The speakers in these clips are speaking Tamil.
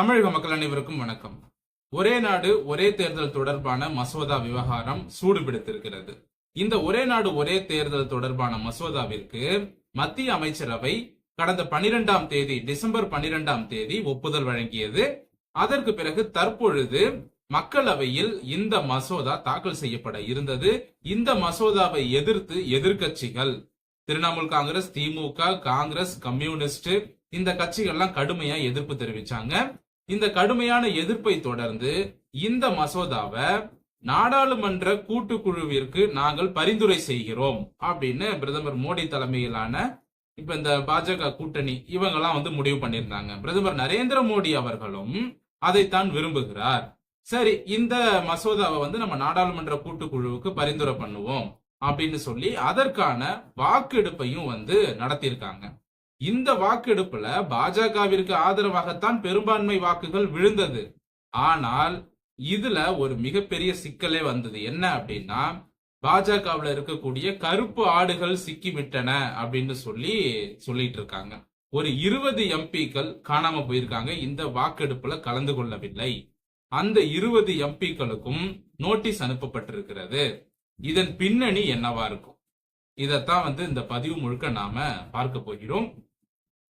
தமிழக மக்கள் அனைவருக்கும் வணக்கம். ஒரே நாடு ஒரே தேர்தல் தொடர்பான மசோதா விவகாரம் சூடுபிடித்திருக்கிறது. இந்த ஒரே நாடு ஒரே தேர்தல் தொடர்பான மசோதாவிற்கு மத்திய அமைச்சரவை கடந்த பனிரெண்டாம் தேதி டிசம்பர் பனிரெண்டாம் தேதி ஒப்புதல் வழங்கியது. அதற்கு பிறகு தற்பொழுது மக்களவையில் இந்த மசோதா தாக்கல் செய்யப்பட இருந்தது. இந்த மசோதாவை எதிர்த்து எதிர்க்கட்சிகள் திரிணாமுல் காங்கிரஸ் திமுக காங்கிரஸ் கம்யூனிஸ்ட் இந்த கட்சிகள்லாம் கடுமையா எதிர்ப்பு தெரிவிச்சாங்க. இந்த கடுமையான எதிர்ப்பை தொடர்ந்து இந்த மசோதாவை நாடாளுமன்ற கூட்டுக்குழுவிற்கு நாங்கள் பரிந்துரை செய்கிறோம் அப்படின்னு பிரதமர் மோடி தலைமையிலான இப்ப இந்த பாஜக கூட்டணி இவங்கெல்லாம் வந்து முடிவு பண்ணியிருந்தாங்க. பிரதமர் நரேந்திர மோடி அவர்களும் அதைத்தான் விரும்புகிறார். சரி இந்த மசோதாவை வந்து நம்ம நாடாளுமன்ற கூட்டுக்குழுவுக்கு பரிந்துரை பண்ணுவோம் அப்படின்னு சொல்லி அதற்கான வாக்கெடுப்பையும் வந்து நடத்தியிருக்காங்க. இந்த வாக்கெடுப்புல பாஜகவிற்கு ஆதரவாகத்தான் பெரும்பான்மை வாக்குகள் விழுந்தது. ஆனால் இதுல ஒரு மிகப்பெரிய சிக்கலே வந்தது. என்ன அப்படின்னா பாஜகவுல இருக்கக்கூடிய கருப்பு ஆடுகள் சிக்கிவிட்டன அப்படின்னு சொல்லி சொல்லிட்டு இருக்காங்க ஒரு இருபது எம்பிக்கள் காணாம போயிருக்காங்க. இந்த வாக்கெடுப்புல கலந்து கொள்ளவில்லை. அந்த இருபது எம்பிக்களுக்கும் நோட்டீஸ் அனுப்பப்பட்டிருக்கிறது. இதன் பின்னணி என்னவா இருக்கும்? இதத்தான் வந்து இந்த பதிவு முழுக்க நாம பார்க்க போகிறோம்.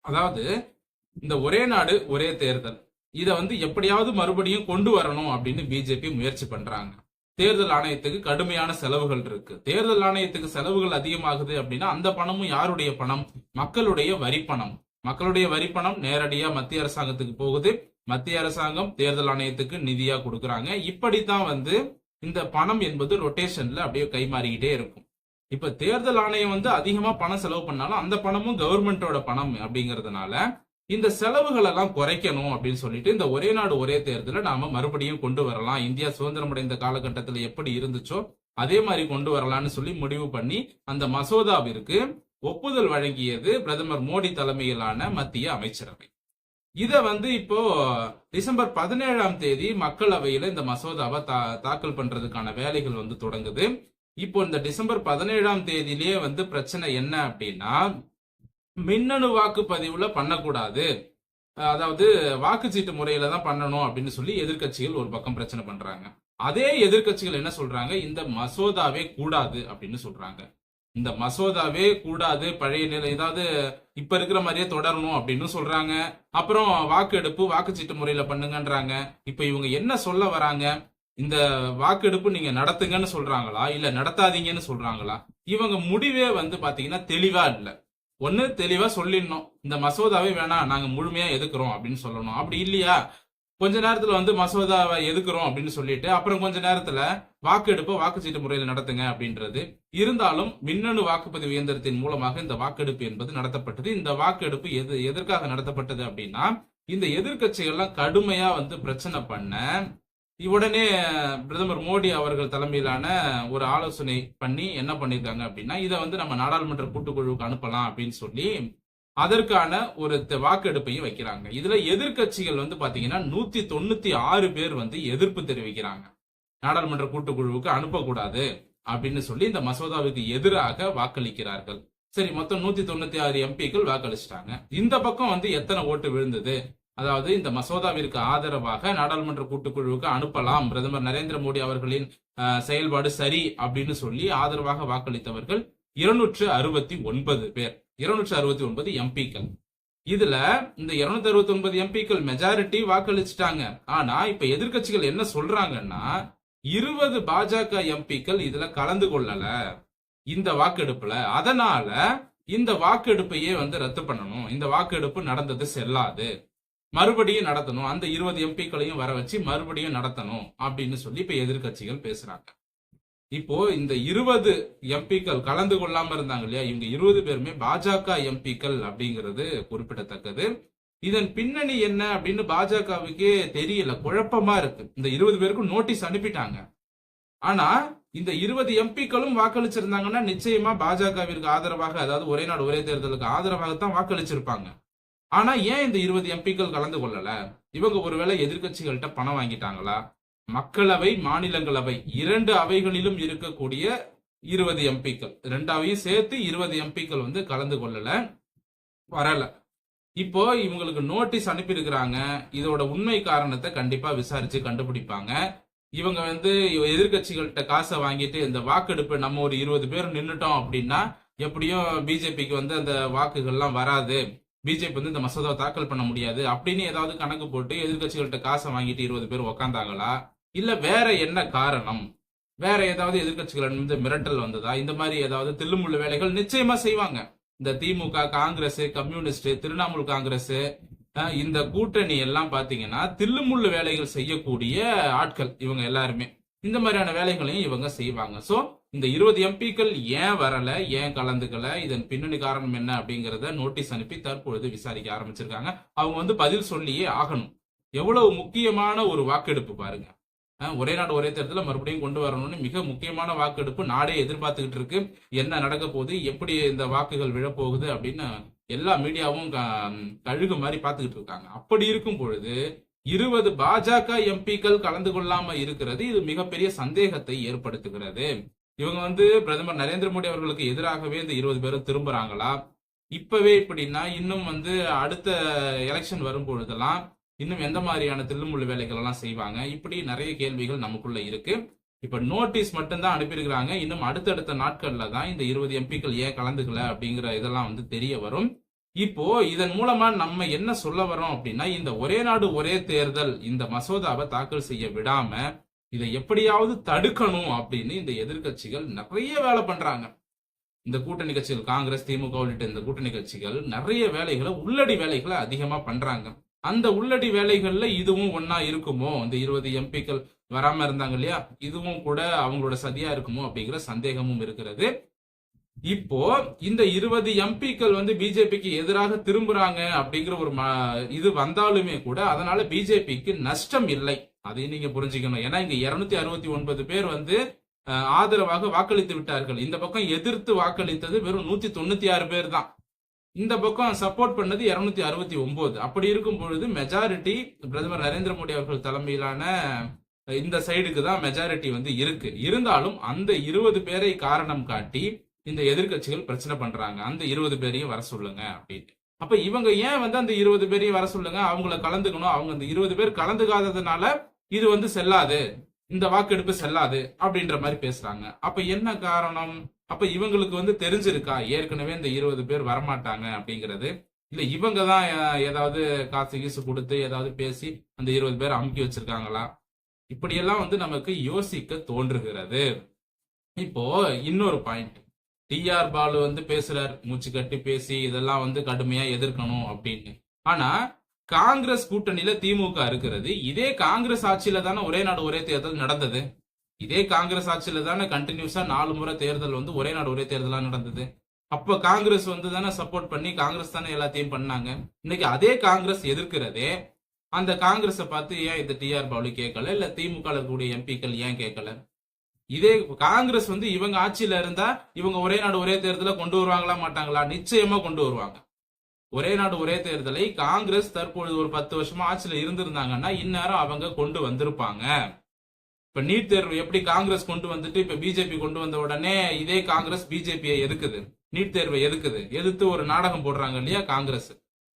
அதாவது இந்த ஒரே நாடு ஒரே தேர்தல். இதை வந்து எப்படியாவது மறுபடியும் கொண்டு வரணும் அப்படின்னு பிஜேபி முயற்சி பண்றாங்க. தேர்தல் ஆணையத்துக்கு கடுமையான செலவுகள் இருக்கு. தேர்தல் ஆணையத்துக்கு செலவுகள் அதிகமாகுது அப்படின்னா அந்த பணமும் யாருடைய பணம்? மக்களுடைய வரி பணம். மக்களுடைய வரி பணம் நேரடியா மத்திய அரசாங்கத்துக்கு போகுது. மத்திய அரசாங்கம் தேர்தல் ஆணையத்துக்கு நிதியா கொடுக்குறாங்க. இப்படித்தான் வந்து இந்த பணம் என்பது ரொட்டேஷன்ல அப்படியே கைமாறிக்கிட்டே இருக்கும். இப்ப தேர்தல் ஆணையம் வந்து அதிகமா பணம் செலவு பண்ணாலும் அந்த பணமும் கவர்மெண்டோட பணம் அப்படிங்கறதுனால இந்த செலவுகள் எல்லாம் குறைக்கணும் அப்படின்னு சொல்லிட்டு இந்த ஒரே நாடு ஒரே தேர்தலை நாம மறுபடியும் கொண்டு வரலாம். இந்தியா சுதந்திரம் அடைந்த காலகட்டத்தில் எப்படி இருந்துச்சோ அதே மாதிரி கொண்டு வரலாம்னு சொல்லி முடிவு பண்ணி அந்த மசோதாவிற்கு ஒப்புதல் வழங்கியது பிரதமர் மோடி தலைமையிலான மத்திய அமைச்சரவை. இத வந்து இப்போ டிசம்பர் பதினேழாம் தேதி மக்களவையில இந்த மசோதாவை தா- தாக்கல் பண்றதுக்கான வேலைகள் வந்து தொடங்குது. இப்போ இந்த டிசம்பர் பதினேழாம் தேதியிலேயே வந்து பிரச்சனை என்ன அப்படின்னா மின்னணு வாக்குப்பதிவுல பண்ணக்கூடாது. அதாவது வாக்குச்சீட்டு முறையில தான் பண்ணணும் அப்படின்னு சொல்லி எதிர்க்கட்சிகள் ஒரு பக்கம் பிரச்சனை பண்றாங்க. அதே எதிர்க்கட்சிகள் என்ன சொல்றாங்க? இந்த மசோதாவே கூடாது அப்படின்னு சொல்றாங்க. இந்த மசோதாவே கூடாது பழைய நிலை ஏதாவது இப்ப இருக்கிற மாதிரியே தொடரணும் அப்படின்னு சொல்றாங்க. அப்புறம் வாக்கெடுப்பு வாக்குச்சீட்டு முறையில பண்ணுங்கன்றாங்க. இப்ப இவங்க என்ன சொல்ல வராங்க? இந்த வாக்கெடுப்பு நீங்க நடத்துங்கன்னு சொல்றாங்களா? இல்ல நடத்தாதீங்கன்னு சொல்றாங்களா? இவங்க முடிவே வந்து பாத்தீங்கன்னா தெளிவா இல்ல. ஒன்னு தெளிவா சொல்லிடணும். இந்த மசோதாவே வேணாம் நாங்க முழுமையா எதுக்குறோம் அப்படின்னு சொல்லணும். அப்படி இல்லையா? கொஞ்ச நேரத்துல வந்து மசோதாவை எதுக்குறோம் அப்படின்னு சொல்லிட்டு அப்புறம் கொஞ்ச நேரத்துல வாக்கெடுப்பை வாக்குச்சீட்டு முறையில் நடத்துங்க அப்படின்றது. இருந்தாலும் மின்னணு வாக்குப்பதிவு இயந்திரத்தின் மூலமாக இந்த வாக்கெடுப்பு என்பது நடத்தப்பட்டது. இந்த வாக்கெடுப்பு எது எதற்காக நடத்தப்பட்டது அப்படின்னா இந்த எதிர்க்கட்சிகள்லாம் கடுமையா வந்து பிரச்சனை பண்ண உடனே பிரதமர் மோடி அவர்கள் தலைமையிலான ஒரு ஆலோசனை பண்ணி என்ன பண்ணியிருக்காங்க அப்படின்னா இதை வந்து நம்ம நாடாளுமன்ற கூட்டுக்குழுவுக்கு அனுப்பலாம் அப்படின்னு சொல்லி அதற்கான ஒரு த- வாக்கெடுப்பையும் வைக்கிறாங்க. இதுல எதிர்க்கட்சிகள் வந்து பாத்தீங்கன்னா நூத்தி தொண்ணூத்தி ஆறு பேர் வந்து எதிர்ப்பு தெரிவிக்கிறாங்க. நாடாளுமன்ற கூட்டுக்குழுவுக்கு அனுப்பக்கூடாது அப்படின்னு சொல்லி இந்த மசோதாவுக்கு எதிராக வாக்களிக்கிறார்கள். சரி மொத்தம் நூத்தி தொண்ணூத்தி ஆறு எம்பிக்கள் வாக்களிச்சிட்டாங்க. இந்த பக்கம் வந்து எத்தனை ஓட்டு விழுந்தது? அதாவது இந்த மசோதாவிற்கு ஆதரவாக நாடாளுமன்ற கூட்டுக்குழுவுக்கு அனுப்பலாம். பிரதமர் நரேந்திர மோடி அவர்களின் செயல்பாடு சரி அப்படின்னு சொல்லி ஆதரவாக வாக்களித்தவர்கள் இருநூற்று அறுபத்தி ஒன்பது பேர். இருநூற்று அறுபத்தி ஒன்பது எம்பிக்கள். இதுல இந்த இருநூத்தி அறுபத்தி ஒன்பது எம்பிக்கள் மெஜாரிட்டி வாக்களிச்சிட்டாங்க. ஆனா இப்ப எதிர்க்கட்சிகள் என்ன சொல்றாங்கன்னா இருபது பாஜக எம்பிக்கள் இதுல கலந்து கொள்ளல. இந்த வாக்கெடுப்புல. அதனால இந்த வாக்கெடுப்பையே வந்து ரத்து பண்ணணும். இந்த வாக்கெடுப்பு நடந்தது செல்லாது. மறுபடியும் நடத்தணும். அந்த இருபது எம்பிக்களையும் வர வச்சு மறுபடியும் நடத்தணும் அப்படின்னு சொல்லி இப்ப எதிர்க்கட்சிகள் பேசுறாங்க. இப்போ இந்த இருபது எம்பிக்கள் கலந்து கொள்ளாம இருந்தாங்க இல்லையா? இவங்க இருபது பேருமே பாஜக எம்பிக்கள் அப்படிங்கிறது குறிப்பிடத்தக்கது. இதன் பின்னணி என்ன அப்படின்னு பாஜகவுக்கே தெரியல. குழப்பமா இருக்கு. இந்த இருபது பேருக்கும் நோட்டீஸ் அனுப்பிட்டாங்க. ஆனா இந்த இருபது எம்பிக்களும் வாக்களிச்சிருந்தாங்கன்னா நிச்சயமா பாஜகவிற்கு ஆதரவாக அதாவது ஒரே நாடு ஒரே தேர்தலுக்கு ஆதரவாகத்தான் வாக்களிச்சிருப்பாங்க. ஆனா ஏன் இந்த இருபது எம்பிக்கள் கலந்து கொள்ளல? இவங்க ஒருவேளை எதிர்க்கட்சிகள்கிட்ட பணம் வாங்கிட்டாங்களா? மக்களவை மாநிலங்களவை இரண்டு அவைகளிலும் இருக்கக்கூடிய இருபது எம்பிக்கள். ரெண்டாவையும் சேர்த்து இருபது எம்பிக்கள் வந்து கலந்து கொள்ளல. வரல. இப்போ இவங்களுக்கு நோட்டீஸ் அனுப்பியிருக்கிறாங்க. இதோட உண்மை காரணத்தை கண்டிப்பா விசாரிச்சு கண்டுபிடிப்பாங்க. இவங்க வந்து எதிர்கட்சிகள்கிட்ட காசை வாங்கிட்டு இந்த வாக்கெடுப்பு நம்ம ஒரு இருபது பேர் நின்றுட்டோம் அப்படின்னா எப்படியும் பிஜேபிக்கு வந்து அந்த வாக்குகள்லாம் வராது. பிஜேபி வந்து இந்த மசோதாவை தாக்கல் பண்ண முடியாது. அப்படின்னு ஏதாவது கணக்கு போட்டு எதிர்கட்சிகள்கிட்ட காசை வாங்கிட்டு இருபது பேர் உக்காந்தாங்களா? இல்ல வேற என்ன காரணம்? வேற ஏதாவது எதிர்கட்சிகள் வந்து மிரட்டல் வந்ததா? இந்த மாதிரி ஏதாவது தில்லுமுள்ளு வேலைகள் நிச்சயமா செய்வாங்க. இந்த திமுக காங்கிரஸ் கம்யூனிஸ்ட் திரிணாமுல் காங்கிரஸ் இந்த கூட்டணி எல்லாம் பாத்தீங்கன்னா தில்லுமுள்ளு வேலைகள் செய்யக்கூடிய ஆட்கள் இவங்க எல்லாருமே. இந்த மாதிரியான வேலைகளையும் இவங்க செய்வாங்க. சோ இந்த இருபது எம்பிக்கள் ஏன் வரல? ஏன் கலந்துக்கல? இதன் பின்னணி காரணம் என்ன அப்படிங்கறத நோட்டீஸ் அனுப்பி தற்பொழுது விசாரிக்க ஆரம்பிச்சிருக்காங்க. அவங்க வந்து பதில் சொல்லியே ஆகணும். எவ்வளவு முக்கியமான ஒரு வாக்கெடுப்பு பாருங்க. ஒரே நாடு ஒரே தேர்தலில் மறுபடியும் கொண்டு வரணும்னு மிக முக்கியமான வாக்கெடுப்பு நாடே எதிர்பார்த்துக்கிட்டு இருக்கு. என்ன நடக்க போகுது? எப்படி இந்த வாக்குகள் விழப்போகுது அப்படின்னு எல்லா மீடியாவும் க- கழுகு மாதிரி பார்த்துக்கிட்டு இருக்காங்க. அப்படி இருக்கும் பொழுது இருபது பாஜக எம்பிக்கள் கலந்து கொள்ளாம இருக்கிறது. இது மிகப்பெரிய சந்தேகத்தை ஏற்படுத்துகிறது. இவங்க வந்து பிரதமர் நரேந்திர மோடி அவர்களுக்கு எதிராகவே இந்த இருபது பேரும் திரும்புறாங்களா? இப்பவே இப்படின்னா இன்னும் வந்து அடுத்த எலெக்ஷன் வரும்பொழுதெல்லாம் இன்னும் எந்த மாதிரியான தில்லுமுள்ளு வேலைகள் எல்லாம் செய்வாங்க? இப்படி நிறைய கேள்விகள் நமக்குள்ள இருக்கு. இப்ப நோட்டீஸ் மட்டும்தான் அனுப்பியிருக்கிறாங்க. இன்னும் அடுத்தடுத்த நாட்கள்ல தான் இந்த இருபது எம்பிக்கள் ஏன் கலந்துக்கல அப்படிங்கிற இதெல்லாம் வந்து தெரிய வரும். இப்போ இதன் மூலமா நம்ம என்ன சொல்ல வரோம் அப்படின்னா இந்த ஒரே நாடு ஒரே தேர்தல் இந்த மசோதாவை தாக்கல் செய்ய விடாம இதை எப்படியாவது தடுக்கணும் அப்படின்னு இந்த எதிர்கட்சிகள் நிறைய வேலை பண்றாங்க. இந்த கூட்டணி கட்சிகள் காங்கிரஸ் திமுக உள்ளிட்ட இந்த கூட்டணி கட்சிகள் நிறைய வேலைகளை உள்ளடி வேலைகளை அதிகமா பண்றாங்க. அந்த உள்ளடி வேலைகள்ல இதுவும் ஒன்னா இருக்குமோ? இந்த இருபது எம்பிக்கள் வராம இருந்தாங்க இல்லையா? இதுவும் கூட அவங்களோட சதியா இருக்குமோ அப்படிங்கிற சந்தேகமும் இருக்கிறது. இப்போ இந்த இருபது எம்பிக்கள் வந்து பிஜேபிக்கு எதிராக திரும்புறாங்க அப்படிங்கிற ஒரு இது வந்தாலுமே கூட அதனால பிஜேபிக்கு நஷ்டம் இல்லை. அதையும் நீங்க புரிஞ்சுக்கணும். ஏன்னா இங்க இருநூத்தி அறுபத்தி ஒன்பது பேர் வந்து ஆதரவாக வாக்களித்து விட்டார்கள். இந்த பக்கம் எதிர்த்து வாக்களித்தது வெறும் நூத்தி தொண்ணூத்தி ஆறு பேர் தான். இந்த பக்கம் சப்போர்ட் பண்ணது இருநூத்தி அறுபத்தி ஒன்பது. அப்படி இருக்கும் பொழுது மெஜாரிட்டி பிரதமர் நரேந்திர மோடி அவர்கள் தலைமையிலான இந்த சைடுக்கு தான் மெஜாரிட்டி வந்து இருக்கு. இருந்தாலும் அந்த இருபது பேரை காரணம் காட்டி இந்த எதிர்க்கட்சிகள் பிரச்சனை பண்றாங்க. அந்த இருபது பேரையும் வர சொல்லுங்க அப்படின்னு அப்ப இவங்க ஏன் வந்து அந்த இருபது பேரையும் வர சொல்லுங்க? அவங்கள கலந்துக்கணும். அவங்க அந்த இருபது பேர் கலந்துக்காததுனால இது வந்து செல்லாது. இந்த வாக்கெடுப்பு செல்லாது அப்படின்ற மாதிரி பேசுறாங்க. அப்ப என்ன காரணம்? அப்ப இவங்களுக்கு வந்து தெரிஞ்சிருக்கா? ஏற்கனவே இந்த இருபது பேர் வரமாட்டாங்க அப்படிங்கிறது. இல்ல இவங்க தான் ஏதாவது காசு கீசு கொடுத்து ஏதாவது பேசி அந்த இருபது பேர் அமுக்கி வச்சிருக்காங்களா? இப்படியெல்லாம் வந்து நமக்கு யோசிக்க தோன்றுகிறது. இப்போ இன்னொரு பாயிண்ட் டிஆர் பாலு வந்து பேசுறார். மூச்சு கட்டி பேசி இதெல்லாம் வந்து கடுமையா எதிர்க்கணும் அப்படின்னு. ஆனா காங்கிரஸ் கூட்டணியில திமுக இருக்கிறது. இதே காங்கிரஸ் ஆட்சியில தானே ஒரே நாடு ஒரே தேர்தல் நடந்தது. இதே காங்கிரஸ் ஆட்சியில தானே கண்டினியூஸா நாலு முறை தேர்தல் வந்து ஒரே நாடு ஒரே தேர்தலா நடந்தது. அப்ப காங்கிரஸ் வந்து தானே சப்போர்ட் பண்ணி காங்கிரஸ் தானே எல்லாத்தையும் பண்ணாங்க. இன்னைக்கு அதே காங்கிரஸ் எதிர்க்கிறதே அந்த காங்கிரஸை பார்த்து ஏன் இந்த டிஆர் பாலு கேட்கல? இல்ல திமுக இருக்கக்கூடிய எம்பிக்கள் ஏன் கேட்கல? இதே காங்கிரஸ் வந்து இவங்க ஆட்சியில இருந்தா இவங்க ஒரே நாடு ஒரே தேர்தலை கொண்டு வருவாங்களா மாட்டாங்களா? நிச்சயமா கொண்டு வருவாங்க. ஒரே நாடு ஒரே தேர்தலை காங்கிரஸ் தற்பொழுது ஒரு பத்து வருஷமா ஆட்சியில இருந்திருந்தாங்கன்னா இந்நேரம் அவங்க கொண்டு வந்திருப்பாங்க. இப்ப நீட் தேர்வு எப்படி காங்கிரஸ் கொண்டு வந்துட்டு இப்ப பிஜேபி கொண்டு வந்த உடனே இதே காங்கிரஸ் பிஜேபியை எதுக்குது? நீட் தேர்வை எதுக்குது? எதிர்த்து ஒரு நாடகம் போடுறாங்க இல்லையா காங்கிரஸ்.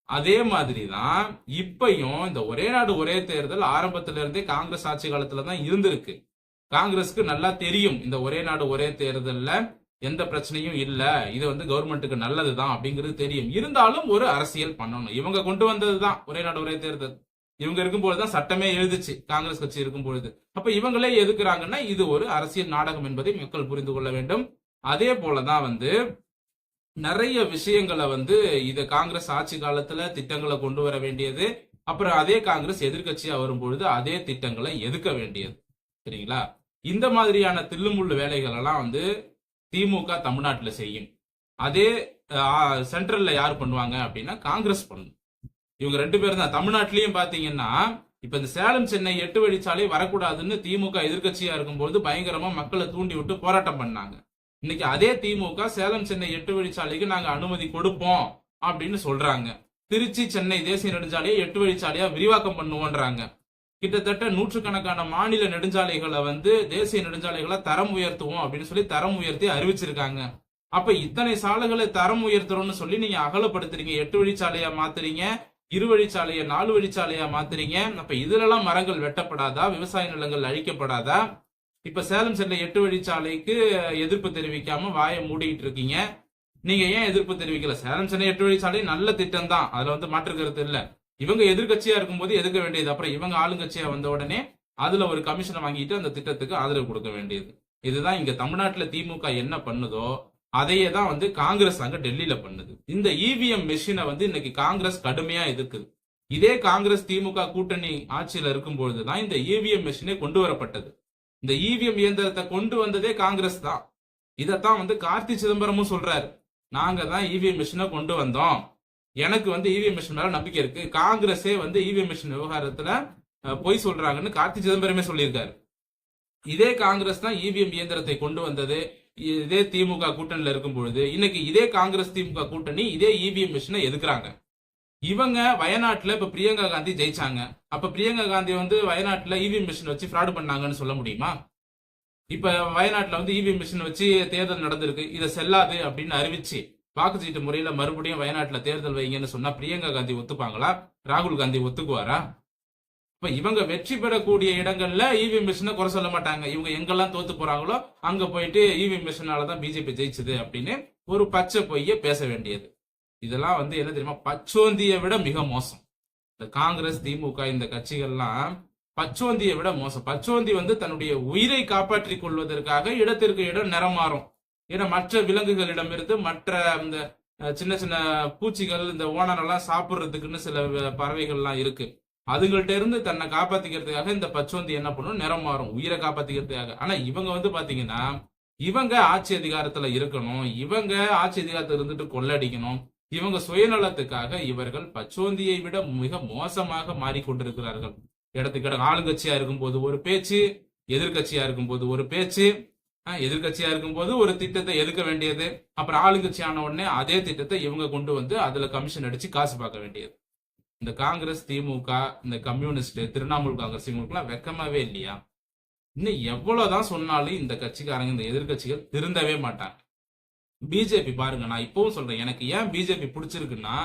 அதே மாதிரி தான் இப்பயும் இந்த ஒரே நாடு ஒரே தேர்தல் ஆரம்பத்துல இருந்தே காங்கிரஸ் ஆட்சி காலத்துல தான் இருந்திருக்கு. காங்கிரஸ்க்கு நல்லா தெரியும் இந்த ஒரே நாடு ஒரே தேர்தல்ல. எந்த பிரச்சனையும் இல்ல. இது வந்து கவர்மெண்ட்டுக்கு நல்லதுதான் அப்படிங்கிறது தெரியும். இருந்தாலும் ஒரு அரசியல் பண்ணணும். இவங்க கொண்டு வந்ததுதான். ஒரே நாடு ஒரே தேர்தல். இவங்க இருக்கும்போதுதான் சட்டமே எழுதுச்சு. காங்கிரஸ் கட்சி இருக்கும் பொழுது அப்ப இவங்களே எதுக்குறாங்கன்னா இது ஒரு அரசியல் நாடகம் என்பதை மக்கள் புரிந்து கொள்ள வேண்டும். அதே போலதான் வந்து நிறைய விஷயங்களை வந்து இது காங்கிரஸ் ஆட்சி காலத்துல திட்டங்களை கொண்டு வர வேண்டியது. அப்புறம் அதே காங்கிரஸ் எதிர்க்கட்சியா வரும்பொழுது அதே திட்டங்களை எதுக்க வேண்டியது. சரிங்களா? இந்த மாதிரியான தில்லுமுள்ளு வேலைகள் எல்லாம் வந்து திமுக தமிழ்நாட்டில் செய்யும். அதே சென்ட்ரல்ல யார் பண்ணுவாங்க அப்படின்னா காங்கிரஸ் பண்ணும். இவங்க ரெண்டு பேரும் தான். தமிழ்நாட்டிலயும் பாத்தீங்கன்னா இப்ப இந்த சேலம் சென்னை எட்டு வழிச்சாலை வரக்கூடாதுன்னு திமுக எதிர்கட்சியா இருக்கும்போது பயங்கரமா மக்களை தூண்டி விட்டு போராட்டம் பண்ணாங்க. இன்னைக்கு அதே திமுக சேலம் சென்னை எட்டு வழிச்சாலைக்கு நாங்க அனுமதி கொடுப்போம் அப்படின்னு சொல்றாங்க. திருச்சி சென்னை தேசிய நெடுஞ்சாலையை எட்டு வழிச்சாலையா விரிவாக்கம் பண்ணுவோன்றாங்க. கிட்டத்தட்ட நூற்றுக்கணக்கான மாநில நெடுஞ்சாலைகளை வந்து தேசிய நெடுஞ்சாலைகளை தரம் உயர்த்துவோம் அப்படின்னு சொல்லி தரம் உயர்த்தி அறிவிச்சிருக்காங்க. அப்ப இத்தனை சாலைகளை தரம் உயர்த்துறோம்னு சொல்லி நீங்க அகலப்படுத்துறீங்க. எட்டு வழிச்சாலையா மாத்துறீங்க இரு வழிச்சாலையை நாலு வழிச்சாலையா மாத்துறீங்க. அப்ப இதுலலாம் மரங்கள் வெட்டப்படாதா? விவசாய நிலங்கள் அழிக்கப்படாதா? இப்ப சேலம் செல்ல எட்டு வழிச்சாலைக்கு எதிர்ப்பு தெரிவிக்காம வாயை மூடிட்டு இருக்கீங்க. நீங்க ஏன் எதிர்ப்பு தெரிவிக்கல? சேலம் சென்னை எட்டு வழிச்சாலை நல்ல திட்டம் தான் அதுல வந்து மாற்று கருத்து இல்லை. இவங்க எதிர்கட்சியா இருக்கும்போது எதிர்க்க வேண்டியது. அப்புறம் இவங்க ஆளுங்கட்சியா வந்த உடனே அதுல ஒரு கமிஷனை வாங்கிட்டு அந்த திட்டத்துக்கு ஆதரவு கொடுக்க வேண்டியது. இதுதான் இங்க தமிழ்நாட்டுல திமுக என்ன பண்ணுதோ அதையே தான் வந்து காங்கிரஸ் அங்க டெல்லியில பண்ணுது. இந்த இவிஎம் மெஷினை வந்து இன்னைக்கு காங்கிரஸ் கடுமையா எதிர்க்குது. இதே காங்கிரஸ் திமுக கூட்டணி ஆட்சியில இருக்கும் பொழுதுதான் இந்த இவிஎம் மெஷினே கொண்டு வரப்பட்டது. இந்த இவிஎம் இயந்திரத்தை கொண்டு வந்ததே காங்கிரஸ் தான். இதைத்தான் வந்து கார்த்தி சிதம்பரமும் சொல்றாரு. நாங்க தான் இவிஎம் மிஷினை கொண்டு வந்தோம். எனக்கு வந்து இவிஎம் மிஷின் மேல நம்பிக்கை இருக்கு. காங்கிரஸே வந்து இவிஎம் மிஷின் விவகாரத்துல பொய் சொல்றாங்கன்னு கார்த்தி சிதம்பரமே சொல்லியிருக்காரு. இதே காங்கிரஸ் தான் இவிஎம் இயந்திரத்தை கொண்டு வந்தது. இதே திமுக கூட்டணியில இருக்கும் பொழுது இன்னைக்கு இதே காங்கிரஸ் திமுக கூட்டணி இதே இவிஎம் மிஷினை எதுக்குறாங்க? இவங்க வயநாட்டுல இப்ப பிரியங்கா காந்தி ஜெயிச்சாங்க. அப்ப பிரியங்கா காந்தி வந்து வயநாட்டுல இவிஎம் மிஷின் வச்சு ஃப்ராடு பண்ணாங்கன்னு சொல்ல முடியுமா? இப்ப வயநாட்டுல வந்து இவிஎம் மிஷின் வச்சு தேர்தல் நடந்திருக்கு. இதை செல்லாது அப்படின்னு அறிவிச்சு வாக்குச்சீட்டு முறையில மறுபடியும் வயநாட்டுல தேர்தல் வைங்கன்னு சொன்னா பிரியங்கா காந்தி ஒத்துப்பாங்களா? ராகுல் காந்தி ஒத்துக்குவாரா? இப்ப இவங்க வெற்றி பெறக்கூடிய இடங்கள்ல இவிஎம் மிஷினை குறை சொல்ல மாட்டாங்க. இவங்க எங்கெல்லாம் தோத்து போறாங்களோ அங்க போயிட்டு இவிஎம் மிஷினால தான் பிஜேபி ஜெயிச்சது அப்படின்னு ஒரு பச்சை பொய்ய பேச வேண்டியது. இதெல்லாம் வந்து என்ன தெரியுமா? பச்சோந்தியை விட மிக மோசம். இந்த காங்கிரஸ் திமுக இந்த கட்சிகள்லாம் பச்சோந்தியை விட மோசம். பச்சோந்தி வந்து தன்னுடைய உயிரை காப்பாற்றிக் கொள்வதற்காக இடத்திற்கு இடம் நிறம் மாறும் ஏன்னா மற்ற விலங்குகளிடமிருந்து மற்ற இந்த சின்ன சின்ன பூச்சிகள் இந்த ஓனரெல்லாம் சாப்பிட்றதுக்குன்னு சில பறவைகள்லாம் இருக்கு. அதுங்கள்ட்ட இருந்து தன்னை காப்பாத்திக்கிறதுக்காக இந்த பச்சோந்தி என்ன பண்ணும்? நிறம் மாறும். உயிரை காப்பாத்திக்கிறதுக்காக. ஆனா இவங்க வந்து பாத்தீங்கன்னா இவங்க ஆட்சி அதிகாரத்துல இருக்கணும். இவங்க ஆட்சி அதிகாரத்துல இருந்துட்டு கொள்ளடிக்கணும். இவங்க சுயநலத்துக்காக இவர்கள் பச்சோந்தியை விட மிக மோசமாக மாறிக்கொண்டிருக்கிறார்கள். இடத்துக்கு இடம் ஆளுங்கட்சியா இருக்கும்போது ஒரு பேச்சு எதிர்க்கட்சியா இருக்கும்போது ஒரு பேச்சு எதிர்கட்சியா இருக்கும்போது ஒரு திட்டத்தை எதுக்க வேண்டியது அப்புறம் ஆளுங்கட்சியான உடனே அதே திட்டத்தை இவங்க கொண்டு வந்து அதுல கமிஷன் அடிச்சு காசு பார்க்க வேண்டியது. இந்த காங்கிரஸ் திமுக இந்த கம்யூனிஸ்ட் திரிணாமுல் காங்கிரஸ் இவங்களுக்குலாம் வெக்கமாவே இல்லையா? இன்னும் எவ்வளவுதான் சொன்னாலும் இந்த கட்சிக்காரங்க இந்த எதிர்க்கட்சிகள் திருந்தவே மாட்டாங்க. பிஜேபி பாருங்க நான் இப்பவும் சொல்றேன் எனக்கு ஏன் பிஜேபி பிடிச்சிருக்குன்னா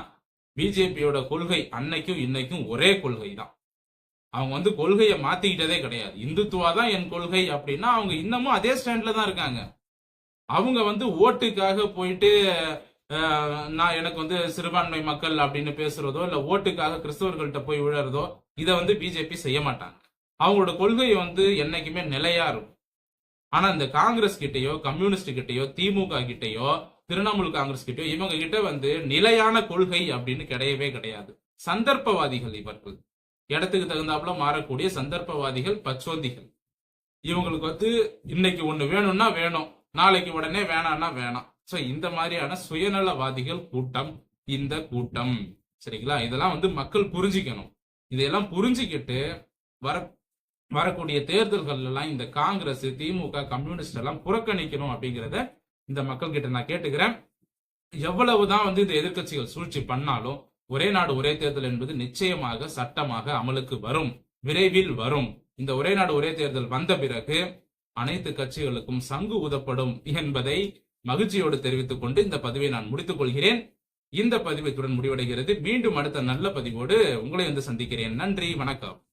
பிஜேபியோட கொள்கை அன்னைக்கும் இன்னைக்கும் ஒரே கொள்கை தான் அவங்க வந்து கொள்கையை மாத்திக்கிட்டதே கிடையாது. இந்துத்துவா தான் என் கொள்கை அப்படின்னா அவங்க இன்னமும் அதே ஸ்டாண்ட்ல தான் இருக்காங்க. அவங்க வந்து ஓட்டுக்காக போயிட்டு நான் எனக்கு வந்து சிறுபான்மை மக்கள் அப்படின்னு பேசுறதோ இல்ல ஓட்டுக்காக கிறிஸ்தவர்கள்ட்ட போய் விழறதோ இதை வந்து பிஜேபி செய்ய மாட்டாங்க. அவங்களோட கொள்கை வந்து என்னைக்குமே நிலையா இருக்கும். ஆனா இந்த காங்கிரஸ் கிட்டயோ கம்யூனிஸ்ட் கிட்டயோ திமுக கிட்டயோ திரிணாமுல் காங்கிரஸ் கிட்டயோ இவங்க கிட்ட வந்து நிலையான கொள்கை அப்படின்னு கிடையவே கிடையாது. சந்தர்ப்பவாதிகள் இவர்கள். இடத்துக்கு தகுந்தாப்புல மாறக்கூடிய சந்தர்ப்பவாதிகள் பச்சோந்திகள். இவங்களுக்கு வந்து இன்னைக்கு ஒண்ணு வேணும்னா வேணும். நாளைக்கு உடனே வேணாம்னா வேணாம். சோ இந்த மாதிரியான சுயநலவாதிகள் கூட்டம் இந்த கூட்டம். சரிங்களா? இதெல்லாம் வந்து மக்கள் புரிஞ்சிக்கணும். இதையெல்லாம் புரிஞ்சுக்கிட்டு வர வரக்கூடிய தேர்தல்கள் எல்லாம் இந்த காங்கிரஸ் திமுக கம்யூனிஸ்ட் எல்லாம் புறக்கணிக்கணும் அப்படிங்கிறத இந்த மக்கள் கிட்ட நான் கேட்டுக்கிறேன். எவ்வளவுதான் வந்து இந்த எதிர்க்கட்சிகள் சூழ்ச்சி பண்ணாலும் ஒரே நாடு ஒரே தேர்தல் என்பது நிச்சயமாக சட்டமாக அமலுக்கு வரும் விரைவில் வரும். இந்த ஒரே நாடு ஒரே தேர்தல் வந்த பிறகு அனைத்து கட்சிகளுக்கும் சங்கு உதப்படும் என்பதை மகிழ்ச்சியோடு தெரிவித்துக் கொண்டு இந்த பதிவை நான் முடித்துக் கொள்கிறேன். இந்த பதிவு இத்துடன் முடிவடைகிறது. மீண்டும் அடுத்த நல்ல பதிவோடு உங்களை வந்து சந்திக்கிறேன். நன்றி வணக்கம்.